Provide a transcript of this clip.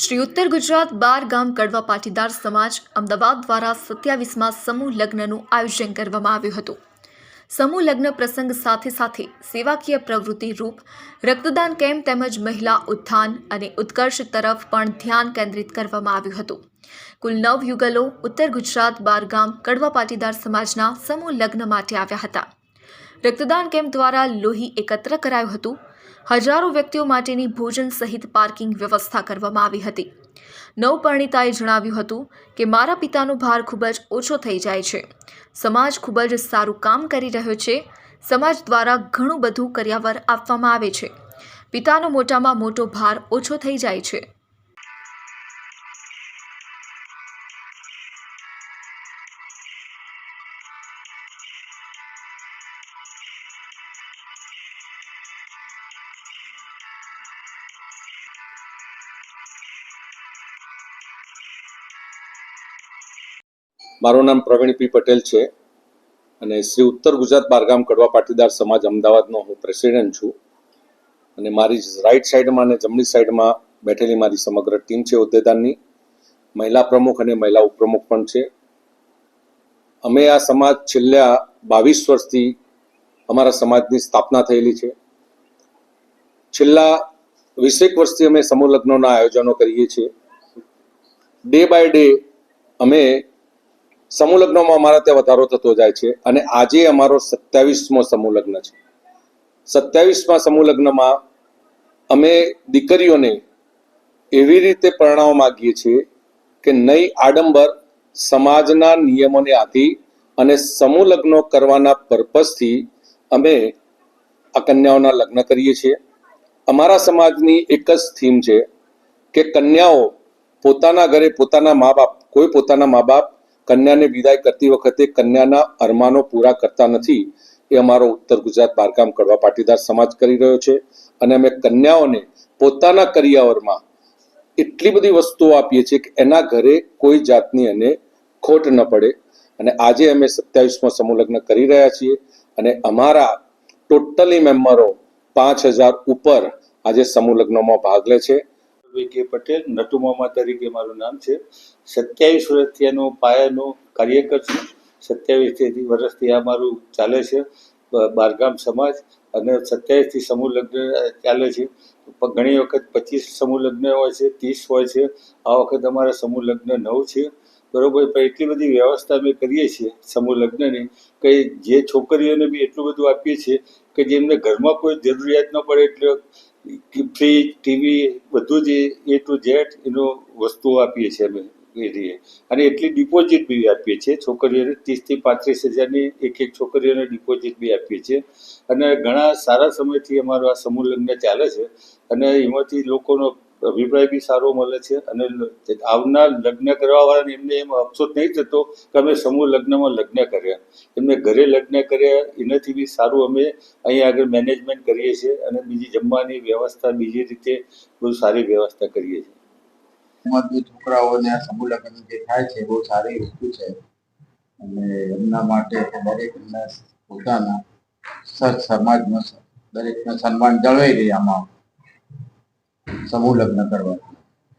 શ્રી ઉત્તર ગુજરાત બાર ગામ કડવા પાટીદાર સમાજ અમદાવાદ દ્વારા સત્યાવીસમાં સમૂહ લગ્નનું આયોજન કરવામાં આવ્યું હતું. સમૂહ લગ્ન પ્રસંગ સાથે સાથે સેવાકીય પ્રવૃત્તિ રૂપ, રક્તદાન કેમ્પ તેમજ મહિલા ઉત્થાન અને ઉત્કર્ષ તરફ પણ ધ્યાન કેન્દ્રિત કરવામાં આવ્યું હતું. કુલ નવ યુગલો ઉત્તર ગુજરાત બાર ગામ કડવા પાટીદાર સમાજના સમૂહ લગ્ન માટે આવ્યા હતા. રક્તદાન કેમ્પ દ્વારા લોહી એકત્ર કરાયું હતું. હજારો વ્યક્તિઓ માટેની ભોજન સહિત પાર્કિંગ વ્યવસ્થા કરવામાં આવી હતી. નવપરણિતાએ જણાવ્યું હતું કે, મારા પિતાનો ભાર ખૂબ જ ઓછો થઈ જાય છે. સમાજ ખૂબ જ સારું કામ કરી રહ્યો છે. સમાજ દ્વારા ઘણું બધું કર્યાવર આપવામાં આવે છે. પિતાનો મોટામાં મોટો ભાર ઓછો થઈ જાય છે. મારું નામ પ્રવીણ પી પટેલ છે અને શ્રી ઉત્તર ગુજરાત બારગામ કડવા પાટીદાર સમાજ અમદાવાદનો હું પ્રેસિડેન્ટ છું. અને મારી રાઈટ સાઈડમાં અને જમણી સાઈડમાં બેઠેલી મારી સમગ્ર ટીમ છે હોદ્દેદારની. મહિલા પ્રમુખ અને મહિલા ઉપપ્રમુખ પણ છે. અમે આ સમાજ છેલ્લા બાવીસ વર્ષથી અમારા સમાજની સ્થાપના થયેલી છે. છેલ્લા વીસેક વર્ષથી અમે સમૂહ લગ્નોના આયોજનો કરીએ છીએ. ડે બાય ડે અમે સમૂહ લગ્નમાં અમારા ત્યાં વધારો થતો જાય છે અને આજે અમારો સત્યાવીસમો સમૂહ લગ્ન છે. સત્યાવીસમાં સમૂહ લગ્નમાં અમે દીકરીઓને એવી રીતે પરણાવવા માંગીએ છીએ કે નહીં આડંબર સમાજના નિયમોને આધી અને સમૂહ લગ્નો કરવાના પર્પઝથી અમે આ કન્યાઓના લગ્ન કરીએ છીએ. અમારા સમાજની એક જ થીમ છે કે કન્યાઓ પોતાના ઘરે પોતાના મા બાપ કોઈ પોતાના મા બાપ કન્યાને વિદાય કરતી વખતે કન્યાના અરમાનો પૂરા કરતા નથી, એ અમારો ઉત્તર ગુજરાત બારકામ કડવા પાટીદાર સમાજ કરી રહ્યો છે. અને અમે કન્યાઓને પોતાના કરિયાવરમાં એટલી બધી વસ્તુઓ આપીએ છીએ કે એના ઘરે કોઈ જાતની અને ખોટ ન પડે. અને આજે અમે સત્યાવીસમો સમુલગ્ન કરી રહ્યા છીએ અને અમારા ટોટલી મેમ્બરો પાંચ હજાર ઉપર આજે સમુલગ્નમાં ભાગ લે છે. વિકે પટેલ, નટુ મામા તરીકે મારું નામ છે. સત્યાવીસ વર્ષથી એનો પાયાનો કાર્યકર છું. સત્યાવીસ વર્ષથી આ મારું ચાલે છે બારગામ સમાજ. અને સત્યાવીસથી સમૂહ લગ્ન ચાલે છે. ઘણી વખત પચીસ સમૂહ લગ્ન હોય છે, ત્રીસ હોય છે. આ વખત અમારા સમૂહ લગ્ન નવ છે. બરોબર, પણ એટલી બધી વ્યવસ્થા અમે કરીએ છીએ સમૂહ લગ્નની કે જે છોકરીઓને બી એટલું બધું આપીએ છીએ કે જેમને ઘરમાં કોઈ જરૂરિયાત ન પડે, એટલે ફ્રીજ ટીવી બધું જ એ ટુ ઝેડ એનો વસ્તુઓ આપીએ છીએ અમે, એ રીતે અને એટલી ડિપોઝિટ બી આપીએ છીએ. છોકરીઓને ત્રીસથી પાંત્રીસ હજારની એક એક છોકરીઓને ડિપોઝિટ બી આપીએ છીએ. અને ઘણા સારા સમયથી અમારો આ સમૂહ લગ્ન ચાલે છે. અને એમાંથી લોકોનો અભિપ્રાય બી સારો મળે છે અને આવનાર લગ્ન કરવાવાળાને એમને એમ અફસોસ નહીં થતો કે અમે સમૂહ લગ્નમાં લગ્ન કર્યા. એમને ઘરે લગ્ન કર્યા, એનાથી બી સારું અમે અહીં આગળ મેનેજમેન્ટ કરીએ છીએ અને બીજી જમવાની વ્યવસ્થા, બીજી રીતે બહુ સારી વ્યવસ્થા કરીએ છીએ. એમાં બે છોકરાઓને આ સમૂહ લગ્ન જે થાય છે, બહુ સારી વસ્તુ છે. અને એમના માટે દરેક પોતાના સત સમાજમાં દરેકને સન્માન જળવાઈ રહે આમાં. સમૂહ લગ્ન કરવા.